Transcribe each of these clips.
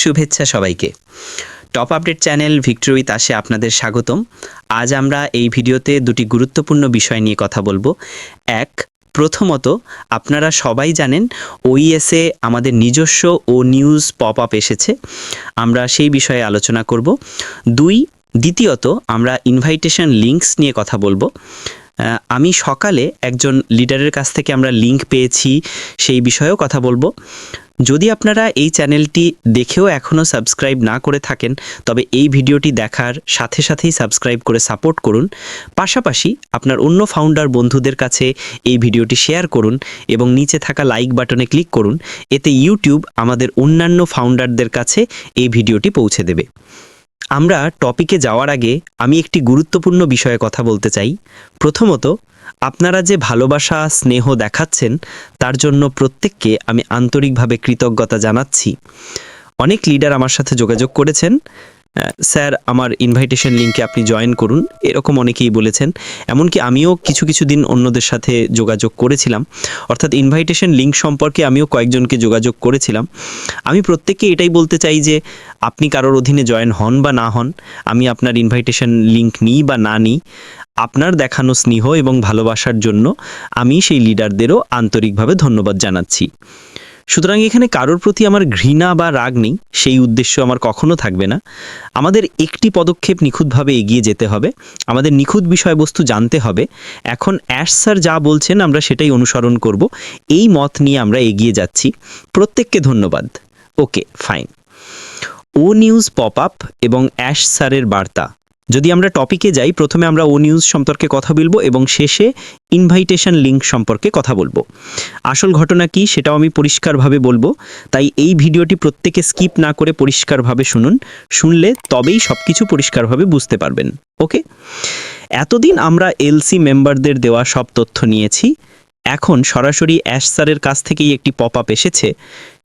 শুভেচ্ছা সবাইকে। Top update channel victory with আসে আপনাদের স্বাগতম। আজ আমরা এই ভিডিওতে দুটি গুরুত্বপূর্ণ বিষয় নিয়ে কথা বলব। এক, প্রথমত, আপনারা সবাই জানেন ওইএসে আমাদের নিজস্ব ও নিউজ পপ আপ এসেছে। আমরা সেই বিষয়ে আলোচনা করব। দুই, দ্বিতীয়ত, আমরা ইনভাইটেশন লিঙ্কস নিয়ে কথা বলব। আমি সকালে একজন লিডারের কাছ থেকে আমরা লিংক পেয়েছি, সেই বিষয়েও কথা বলব। যদি আপনারা এই চ্যানেলটি দেখেও এখনও সাবস্ক্রাইব না করে থাকেন, তবে এই ভিডিওটি দেখার সাথে সাথেই সাবস্ক্রাইব করে সাপোর্ট করুন। পাশাপাশি আপনার অন্য ফাউন্ডার বন্ধুদের কাছে এই ভিডিওটি শেয়ার করুন এবং নিচে থাকা লাইক বাটনে ক্লিক করুন, এতে ইউটিউব আমাদের অন্যান্য ফাউন্ডারদের কাছে এই ভিডিওটি পৌঁছে দেবে। আমরা টপিকে যাওয়ার আগে আমি একটি গুরুত্বপূর্ণ বিষয়ে কথা বলতে চাই। প্রথমত আপনারা যে ভালোবাসা, স্নেহ দেখাচ্ছেন, তার জন্য প্রত্যেককে আমি আন্তরিকভাবে কৃতজ্ঞতা জানাচ্ছি। অনেক লিডার আমার সাথে যোগাযোগ করেছেন। স্যার, আমার ইনভাইটেশন লিঙ্কে আপনি জয়েন করুন। এরকম অনেকেই বলেছেন। এমনকি আমিও কিছু কিছু দিন অন্যদের সাথে যোগাযোগ করেছিলাম। অর্থাৎ ইনভাইটেশন লিঙ্ক সম্পর্কে আমিও কয়েকজনকে যোগাযোগ করেছিলাম। আমি প্রত্যেককে এটাই বলতে চাই যে, আপনি কারোর অধীনে জয়েন হন বা না হন, আমি আপনার ইনভাইটেশন লিঙ্ক নিই বা না নিই, আপনার দেখানো স্নেহ এবং ভালোবাসার জন্য আমি সেই লিডারদেরও আন্তরিকভাবে ধন্যবাদ জানাচ্ছি। সুতরাং এখানে কারোর প্রতি আমার ঘৃণা বা রাগ নেই, সেই উদ্দেশ্য আমার কখনো থাকবে না। আমাদের একটি পদক্ষেপ নিখুঁতভাবে এগিয়ে যেতে হবে, আমাদের নিখুঁত বিষয়বস্তু জানতে হবে। এখন অ্যাশ স্যার যা বলছেন আমরা সেটাই অনুসরণ করব, এই মত নিয়ে আমরা এগিয়ে যাচ্ছি। প্রত্যেককে ধন্যবাদ। Okay, fine. ও নিউজ পপ আপ এবং অ্যাশ স্যারের বার্তা। যদি আমরা টপিকে যাই, প্রথমে আমরা ও নিউজ সম্পর্কে কথা বলব এবং শেষে ইনভাইটেশন লিঙ্ক সম্পর্কে কথা বলব। আসল ঘটনা কি সেটাও আমি পরিষ্কারভাবে বলব। তাই এই ভিডিওটি প্রত্যেকে স্কিপ না করে পরিষ্কারভাবে শুনুন। শুনলে তবেই সব কিছু পরিষ্কারভাবে বুঝতে পারবেন। ওকে এতদিন আমরা এলসি মেম্বারদের দেওয়া সব তথ্য নিয়েছি। এখন সরাসরি অ্যাশ স্যারের কাছ থেকেই একটি পপ আপ এসেছে।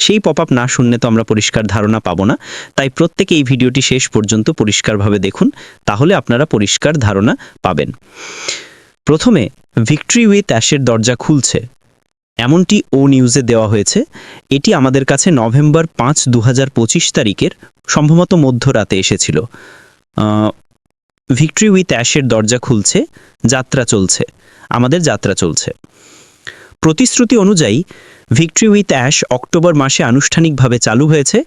সেই পপ আপ না শুনলে তো আমরা পরিষ্কার ধারণা পাবো না। তাই প্রত্যেকে এই ভিডিওটি শেষ পর্যন্ত পরিষ্কারভাবে দেখুন, তাহলে আপনারা পরিষ্কার ধারণা পাবেন। প্রথমে ভিক্টরি উইথ অ্যাশের দরজা খুলছে। এমনটি ও নিউজে দেওয়া হয়েছে। এটি আমাদের কাছে নভেম্বর পাঁচ দু পঁচিশ তারিখের সম্ভবত মধ্যরাতে এসেছিল। ভিক্টরি উইথ অ্যাশের দরজা খুলছে, যাত্রা চলছে। আমাদের যাত্রা চলছে। প্রতিশ্রুতি অনুযায়ী ভিক্টরি উইথ অ্যাশ অক্টোবর মাসে আনুষ্ঠানিকভাবে চালু হয়েছে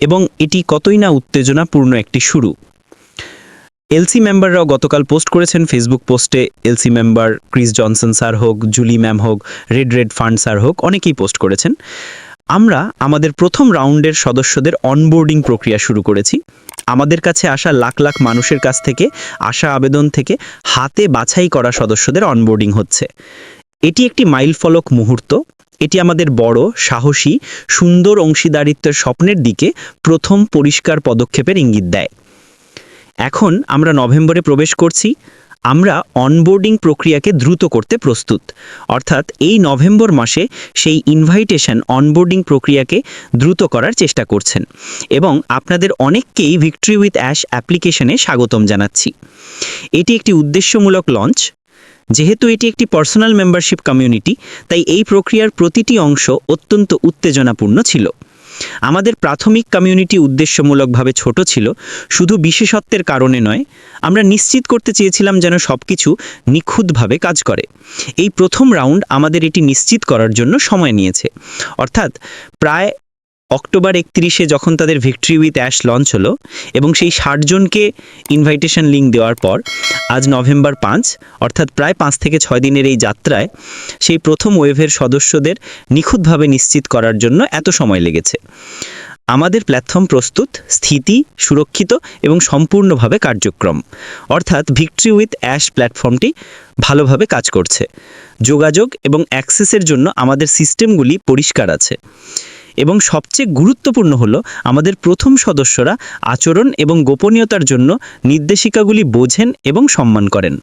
এবং এটি কতই না উত্তেজনাপূর্ণ একটি শুরু। এলসি মেম্বাররাও গতকাল পোস্ট করেছেন ফেসবুক পোস্টে, LC member Chris Johnson sir হোক, জুলি ম্যাম হোক, রেড রেড ফান্ড স্যার হোক, অনেকেই পোস্ট করেছেন। আমরা আমাদের প্রথম রাউন্ডের সদস্যদের অনবোর্ডিং প্রক্রিয়া শুরু করেছি। আমাদের কাছে আসা লাখ লাখ মানুষের কাছ থেকে, আসা আবেদন থেকে হাতে বাছাই করা সদস্যদের অনবোর্ডিং হচ্ছে। এটি একটি মাইলফলক মুহূর্ত। এটি আমাদের বড়, সাহসী, সুন্দর অংশীদারিত্বের স্বপ্নের দিকে প্রথম পরিষ্কার পদক্ষেপের ইঙ্গিত দেয়। এখন আমরা নভেম্বরে প্রবেশ করছি। আমরা অনবোর্ডিং প্রক্রিয়াকে দ্রুত করতে প্রস্তুত। অর্থাৎ এই নভেম্বর মাসে সেই ইনভাইটেশন অনবোর্ডিং প্রক্রিয়াকে দ্রুত করার চেষ্টা করছেন এবং আপনাদের অনেককেই ভিক্টরি উইথ অ্যাশ অ্যাপ্লিকেশনে স্বাগতম জানাচ্ছি। এটি একটি উদ্দেশ্যমূলক লঞ্চ। যেহেতু এটি একটি পার্সোনাল মেম্বারশিপ কমিউনিটি তাই এই প্রক্রিয়ার প্রতিটি অংশ অত্যন্ত উত্তেজনাপূর্ণ ছিল। আমাদের প্রাথমিক কমিউনিটি উদ্দেশ্যমূলকভাবে ছোট ছিল, শুধু বিশেষত্বের কারণে নয়, আমরা নিশ্চিত করতে চেয়েছিলাম যেন সব কিছু নিখুঁতভাবে কাজ করে। এই প্রথম রাউন্ড আমাদের এটি নিশ্চিত করার জন্য সময় নিয়েছে। অর্থাৎ প্রায় অক্টোবর একত্রিশে যখন তাদের ভিক্টরি উইথ অ্যাশ লঞ্চ হলো এবং সেই ষাটজনকে ইনভাইটেশন লিঙ্ক দেওয়ার পর আজ নভেম্বর পাঁচ, অর্থাৎ প্রায় পাঁচ থেকে ছয় দিনের এই যাত্রায় সেই প্রথম ওয়েভের সদস্যদের নিখুঁতভাবে নিশ্চিত করার জন্য এত সময় লেগেছে। আমাদের প্ল্যাটফর্ম প্রস্তুত, স্থিতি, সুরক্ষিত এবং সম্পূর্ণভাবে কার্যক্রম। অর্থাৎ ভিক্টরি উইথ অ্যাশ প্ল্যাটফর্মটি ভালোভাবে কাজ করছে। যোগাযোগ এবং অ্যাক্সেসের জন্য আমাদের সিস্টেমগুলি পরিষ্কার আছে। এবং সবচেয়ে গুরুত্বপূর্ণ হলো আমাদের প্রথম সদস্যরা আচরণ এবং গোপনীয়তার জন্য নির্দেশিকাগুলি বোঝেন এবং সম্মান করেন।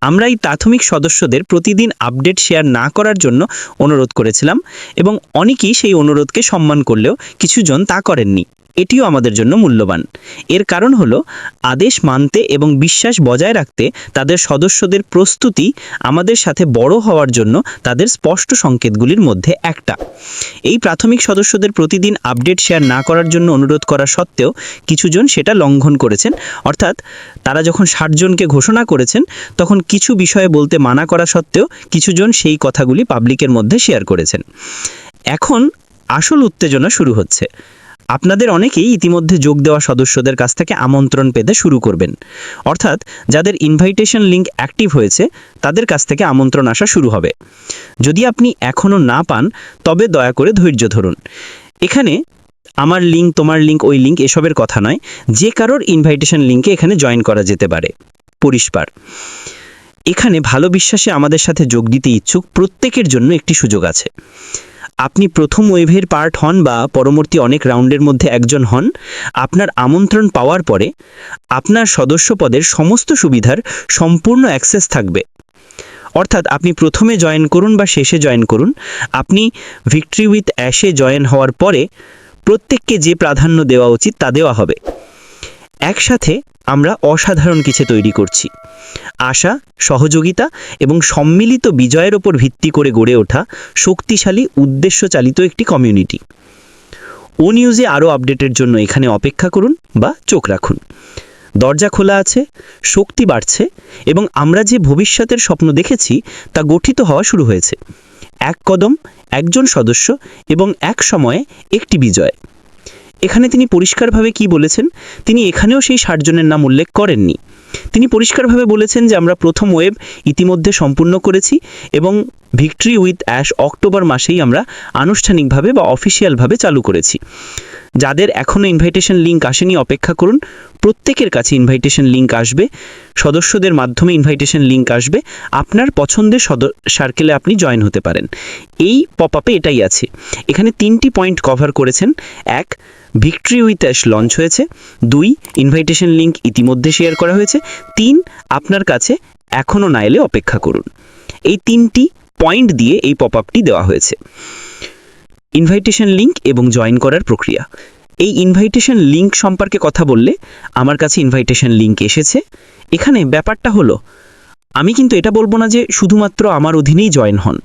আমরা এই প্রাথমিক সদস্যদের প্রতিদিন আপডেট শেয়ার না করার জন্য অনুরোধ করেছিলাম এবং অনেকেই সেই অনুরোধকে সম্মান করলেও কিছুজন তা করেননি। এটিও আমাদের জন্য মূল্যবান। এর কারণ হলো, আদেশ মানতে এবং বিশ্বাস বজায় রাখতে তাদের সদস্যদের প্রস্তুতি আমাদের সাথে বড় হওয়ার জন্য তাদের স্পষ্ট সংকেতগুলির মধ্যে একটা। এই প্রাথমিক সদস্যদের প্রতিদিন আপডেট শেয়ার না করার জন্য অনুরোধ করা সত্ত্বেও কিছুজন সেটা লঙ্ঘন করেছেন। অর্থাৎ তারা যখন ষাট জনকে ঘোষণা করেছেন, তখন কিছু বিষয়ে বলতে মানা করা সত্ত্বেও কিছুজন সেই কথাগুলি পাবলিকের মধ্যে শেয়ার করেছেন। এখন আসল উত্তেজনা শুরু হচ্ছে। আপনাদের অনেকেই ইতিমধ্যে যোগ দেওয়া সদস্যদের কাছ থেকে আমন্ত্রণ পেতে শুরু করবেন। অর্থাৎ যাদের ইনভাইটেশন লিংক অ্যাক্টিভ হয়েছে, তাদের কাছ থেকে আমন্ত্রণ আসা শুরু হবে। যদি আপনি এখনও না পান, তবে দয়া করে ধৈর্য ধরুন। এখানে আমার লিঙ্ক তোমার লিঙ্ক ওই লিঙ্ক এসবের কথা নয়, যে কারোর ইনভাইটেশন লিঙ্কে এখানে জয়েন করা যেতে পারে। পরিষ্কার। এখানে ভালো বিশ্বাসে আমাদের সাথে যোগ দিতে ইচ্ছুক প্রত্যেকের জন্য একটি সুযোগ আছে। আপনি প্রথম ওয়েভের পার্ট হন বা পরবর্তী অনেক রাউন্ডের মধ্যে একজন হন, আপনার আমন্ত্রণ পাওয়ার পরে আপনার সদস্য পদের সমস্ত সুবিধার সম্পূর্ণ অ্যাক্সেস থাকবে। অর্থাৎ আপনি প্রথমে জয়েন করুন বা শেষে জয়েন করুন, আপনি ভিক্টরি উইথ অ্যাশে জয়েন হওয়ার পরে প্রত্যেককে যে প্রাধান্য দেওয়া উচিত তা দেওয়া হবে। একসাথে আমরা অসাধারণ কিছু তৈরি করছি। আশা, সহযোগিতা এবং সম্মিলিত বিজয়ের ওপর ভিত্তি করে গড়ে ওঠা শক্তিশালী উদ্দেশ্য চালিত একটি কমিউনিটি। ও নিউজে আরও আপডেটের জন্য এখানে অপেক্ষা করুন বা চোখ রাখুন। দরজা খোলা আছে, শক্তি বাড়ছে এবং আমরা যে ভবিষ্যতের স্বপ্ন দেখেছি তা গঠিত হওয়া শুরু হয়েছে। এক কদম, একজন সদস্য এবং এক সময়ে একটি বিজয়। এখানে তিনি পরিষ্কারভাবে কি বলেছেন? তিনি এখানেও সেই ষাট জনের নাম উল্লেখ করেননি। তিনি পরিষ্কারভাবে বলেছেন যে আমরা প্রথম ওয়েব ইতিমধ্যে সম্পূর্ণ করেছি এবং ভিক্টরি উইথ অ্যাশ অক্টোবর মাসেই আমরা আনুষ্ঠানিকভাবে বা অফিসিয়ালভাবে চালু করেছি। যাদের এখনও ইনভাইটেশন লিঙ্ক আসেনি, অপেক্ষা করুন। প্রত্যেকের কাছে ইনভাইটেশন লিঙ্ক আসবে। সদস্যদের মাধ্যমে ইনভাইটেশন লিঙ্ক আসবে। আপনার পছন্দের সদ, সার্কেলে আপনি জয়েন হতে পারেন। এই পপ আপে এটাই আছে। এখানে তিনটি পয়েন্ট কভার করেছেন। এক ভিক্টরি উইথ অ্যাশ লঞ্চ হয়েছে। দুই ইনভাইটেশন লিঙ্ক ইতিমধ্যে শেয়ার করা হয়েছে। তিন, আপনার কাছে এখনও না এলে অপেক্ষা করুন। এই তিনটি পয়েন্ট দিয়ে এই পপ আপটি দেওয়া হয়েছে। ইনভাইটেশন লিঙ্ক এবং জয়েন করার প্রক্রিয়া। এই ইনভাইটেশন লিঙ্ক সম্পর্কে কথা বললে আমার কাছে ইনভাইটেশন লিঙ্ক এসেছে। এখানে ব্যাপারটা হলো, আমি কিন্তু এটা বলব না যে শুধুমাত্র আমার অধীনেই জয়েন হন।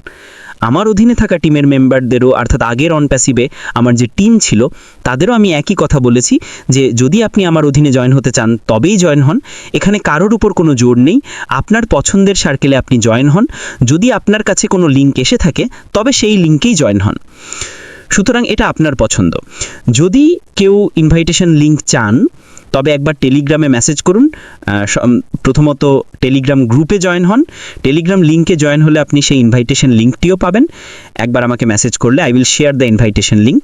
আমার অধীনে থাকা টিমের মেম্বারদেরও, অর্থাৎ আগের অন প্যাসিভে আমার যে টিম ছিল, তাদেরও আমি একই কথা বলেছি যে যদি আপনি আমার অধীনে জয়েন হতে চান, তবেই জয়েন হন। এখানে কারোর উপর কোনো জোর নেই। আপনার পছন্দের সার্কেলে আপনি জয়েন হন। যদি আপনার কাছে কোনো লিঙ্ক এসে থাকে, তবে সেই লিঙ্কেই জয়েন হন। সুতরাং এটা আপনার পছন্দ। যদি কেউ ইনভাইটেশন লিঙ্ক চান তবে একবার টেলিগ্রামে মেসেজ করুন প্রথমত টেলিগ্রাম গ্রুপে জয়েন হন। টেলিগ্রাম লিঙ্কে জয়েন হলে আপনি সেই ইনভাইটেশন লিঙ্কটিও পাবেন। একবার আমাকে মেসেজ করলে I will share the invitation link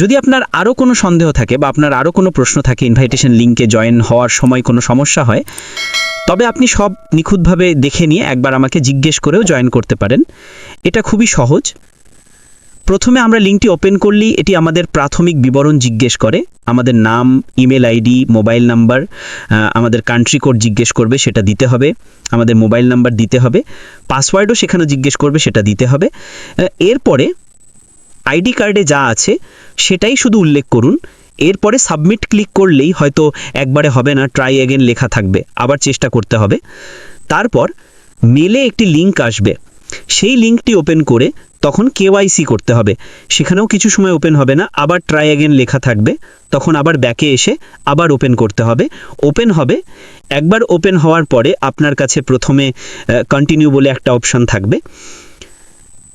যদি আপনার আরও কোনো সন্দেহ থাকে বা আপনার আরও কোনো প্রশ্ন থাকে ইনভাইটেশন লিঙ্কে জয়েন হওয়ার সময় কোনো সমস্যা হয়, তবে আপনি সব নিখুঁতভাবে দেখে নিয়ে একবার আমাকে জিজ্ঞেস করেও জয়েন করতে পারেন। এটা খুবই সহজ। প্রথমে আমরা লিঙ্কটি ওপেন করলেই এটি আমাদের প্রাথমিক বিবরণ জিজ্ঞেস করে। আমাদের নাম, ইমেল আইডি, মোবাইল নাম্বার আমাদের কান্ট্রি কোড জিজ্ঞেস করবে, সেটা দিতে হবে। আমাদের মোবাইল নাম্বার দিতে হবে। পাসওয়ার্ডও সেখানে জিজ্ঞেস করবে, সেটা দিতে হবে। এরপরে আইডি কার্ডে যা আছে, সেটাই শুধু উল্লেখ করুন। এরপরে সাবমিট ক্লিক করলেই হয়তো একবারে হবে না ট্রাই এগেন লেখা থাকবে, আবার চেষ্টা করতে হবে। তারপর মেলে একটি লিঙ্ক আসবে। সেই লিঙ্কটি ওপেন করে তখন কেওয়াইসি করতে হবে। সেখানেও কিছু সময় ওপেন হবে না, আবার ট্রাই অ্যাগেন লেখা থাকবে। তখন আবার ব্যাকে এসে আবার ওপেন করতে হবে। ওপেন হবে, একবার ওপেন হওয়ার পরে আপনার কাছে প্রথমে কন্টিনিউ বলে একটা অপশান থাকবে।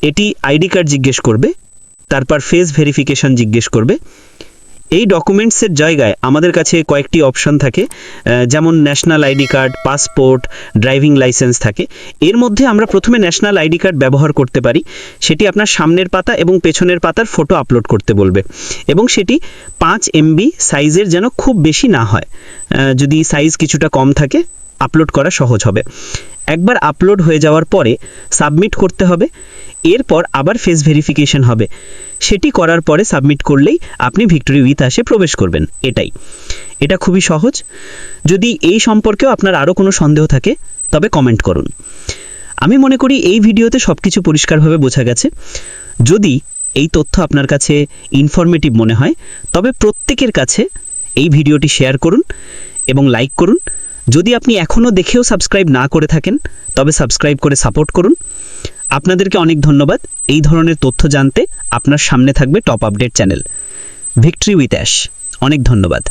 এটি আইডি কার্ড জিজ্ঞেস করবে, তারপর ফেস ভেরিফিকেশন জিজ্ঞেস করবে। এই ডকুমেন্টসের জায়গায় আমাদের কাছে কয়েকটি অপশন থাকে যেমন national ID card passport driving licence থাকে। এর মধ্যে আমরা প্রথমে ন্যাশনাল আইডি কার্ড ব্যবহার করতে পারি। সেটি আপনার সামনের পাতা এবং পেছনের পাতার ফটো আপলোড করতে বলবে। এবং সেটি পাঁচ এমবি সাইজের যেন খুব বেশি না হয়। যদি সাইজ কিছুটা কম থাকে আপলোড করা সহজ হবে। একবার আপলোড হয়ে যাওয়ার পরে সাবমিট করতে হবে, এরপর আবার ফেস ভেরিফিকেশন হবে। সেটি করার পরে সাবমিট করলেই আপনি ভিক্টোরি উইথ আসে প্রবেশ করবেন, এটাই। এটা খুবই সহজ। যদি এই সম্পর্কেও আপনার আরও কোনো সন্দেহ থাকে, তবে কমেন্ট করুন। আমি মনে করি এই ভিডিওতে সব কিছু পরিষ্কারভাবে বোঝা গেছে। যদি এই তথ্য আপনার কাছে ইনফরমেটিভ মনে হয়, তবে প্রত্যেকের কাছে এই ভিডিওটি শেয়ার করুন এবং লাইক করুন। যদি আপনি এখনও দেখেও সাবস্ক্রাইব না করে থাকেন, তবে সাবস্ক্রাইব করে সাপোর্ট করুন। আপনাদেরকে অনেক ধন্যবাদ। এই ধরনের তথ্য জানতে আপনার সামনে থাকবে top update channel victory with Ash অনেক ধন্যবাদ।